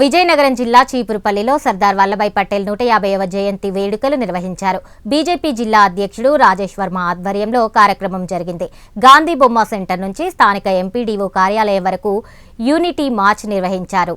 విజయనగరం జిల్లా చీపురుపల్లిలో సర్దార్ వల్లభాయ్ పటేల్ నూట యాభైవ జయంతి వేడుకలు నిర్వహించారు. బీజేపీ జిల్లా అధ్యక్షుడు రాజేష్ వర్మ ఆధ్వర్యంలో కార్యక్రమం జరిగింది. గాంధీ బొమ్మ సెంటర్ నుంచి స్థానిక ఎంపీడీఓ కార్యాలయం వరకు యూనిటీ మార్చ్ నిర్వహించారు.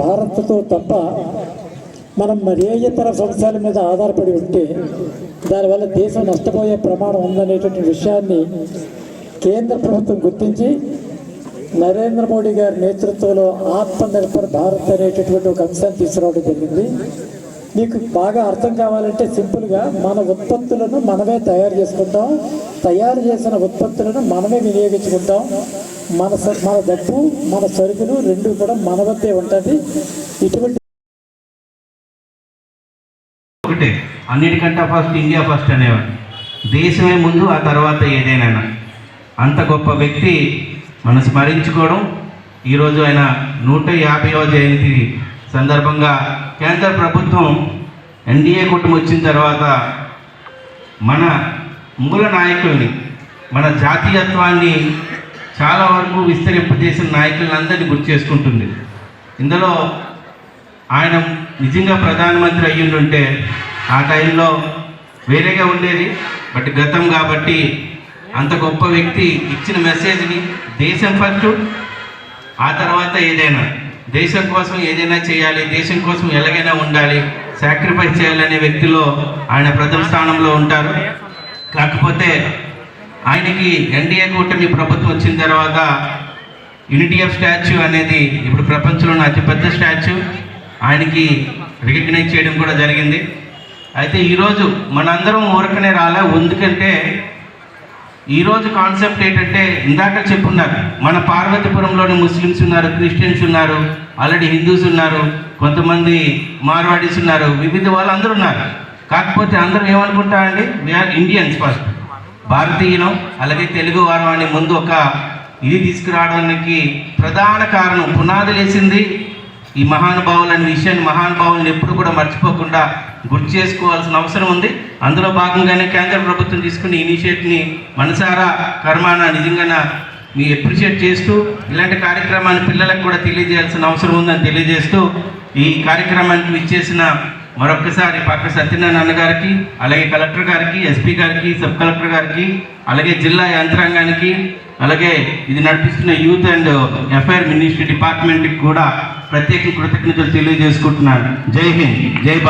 భారత్తో తప్ప మనం మరి ఏ ఇతర సంస్థల మీద ఆధారపడి ఉంటే దానివల్ల దేశం నష్టపోయే ప్రమాణం ఉందనేటువంటి విషయాన్ని కేంద్ర ప్రభుత్వం గుర్తించి నరేంద్ర మోడీ గారి నేతృత్వంలో ఆత్మ నిర్భర్ భారత్ అనేటటువంటి ఒక అంశాన్ని తీసుకురావడం జరిగింది. మీకు బాగా అర్థం కావాలంటే సింపుల్గా మన ఉత్పత్తులను మనమే తయారు చేసుకుంటాం. తయారు చేసిన ఉత్పత్తులను మనమే వినియోగించుకుంటాం. మన మన డబ్బు మన సరుకులు రెండు కూడా మన వద్దే ఉంటుంది. ఇటువంటి ఒకటే అన్నిటికంటే ఫస్ట్ ఇండియా ఫస్ట్ అనేవాడు. దేశమే ముందు ఆ తర్వాత ఏదైనా. అంత గొప్ప వ్యక్తి మనం స్మరించుకోవడం ఈరోజు ఆయన నూట యాభైవ జయంతి సందర్భంగా కేంద్ర ప్రభుత్వం ఎన్డీఏ కుటుంబం వచ్చిన తర్వాత మన మూల నాయకుల్ని మన జాతీయత్వాన్ని చాలా వరకు విస్తరింపజేసిన నాయకులందరినీ గుర్తు చేసుకుంటుంది. ఇందులో ఆయన నిజంగా ప్రధానమంత్రి అయ్యిండుంటే ఆ టైంలో వేరేగా ఉండేది. బట్ గతం కాబట్టి అంత గొప్ప వ్యక్తి ఇచ్చిన మెసేజ్ని దేశం ఫస్ట్ ఆ తర్వాత ఏదైనా దేశం కోసం ఏదైనా చేయాలి దేశం కోసం ఎలాగైనా ఉండాలి సాక్రిఫైస్ చేయాలనే వ్యక్తిలో ఆయన ప్రథమ స్థానంలో ఉంటారు. కాకపోతే ఆయనకి ఎన్డీఏ కూటమి ప్రభుత్వం వచ్చిన తర్వాత యూనిటీ ఆఫ్ స్టాచ్యూ అనేది ఇప్పుడు ప్రపంచంలోని అతిపెద్ద స్టాచ్యూ. ఆయనకి రికగ్నైజ్ చేయడం కూడా జరిగింది. అయితే ఈరోజు మనందరం ఊరకనే రాలే ఎందుకంటే ఈరోజు కాన్సెప్ట్ ఏంటంటే ఇందాక చెప్పున్నారు మన పార్వతీపురంలోని ముస్లిమ్స్ ఉన్నారు క్రిస్టియన్స్ ఉన్నారు ఆల్రెడీ హిందూస్ ఉన్నారు కొంతమంది మార్వాడీస్ ఉన్నారు వివిధ వాళ్ళందరూ ఉన్నారు. కాకపోతే అందరూ ఏమనుకుంటారండి? We are Indians first. భారతీయులం అలాగే తెలుగు వారం అని ముందు ఒక ఇది తీసుకురావడానికి ప్రధాన కారణం పునాది లేసింది ఈ మహానుభావులు అనే విషయాన్ని మహానుభావులను ఎప్పుడు కూడా మర్చిపోకుండా గుర్తు చేసుకోవాల్సిన అవసరం ఉంది. అందులో భాగంగానే కేంద్ర ప్రభుత్వం తీసుకున్న ఇనిషియేటివ్ని మనసారా కర్మాన నిజంగా మీ అప్రిషియేట్ చేస్తూ ఇలాంటి కార్యక్రమాన్ని పిల్లలకు కూడా తెలియజేయాల్సిన అవసరం ఉందని తెలియజేస్తూ ఈ కార్యక్రమానికి ఇచ్చేసిన మరొక్కసారి పక్క సత్యనారాయణ గారికి అలాగే కలెక్టర్ గారికి ఎస్పీ గారికి సబ్ కలెక్టర్ గారికి అలాగే జిల్లా యంత్రాంగానికి అలాగే ఇది నడిపిస్తున్న యూత్ అండ్ ఎఫ్ఐఆర్ మినిస్ట్రీ డిపార్ట్మెంట్కి కూడా ప్రత్యేక కృతజ్ఞతలు తెలియజేసుకుంటున్నాను. జై హింద్ జై భారత్.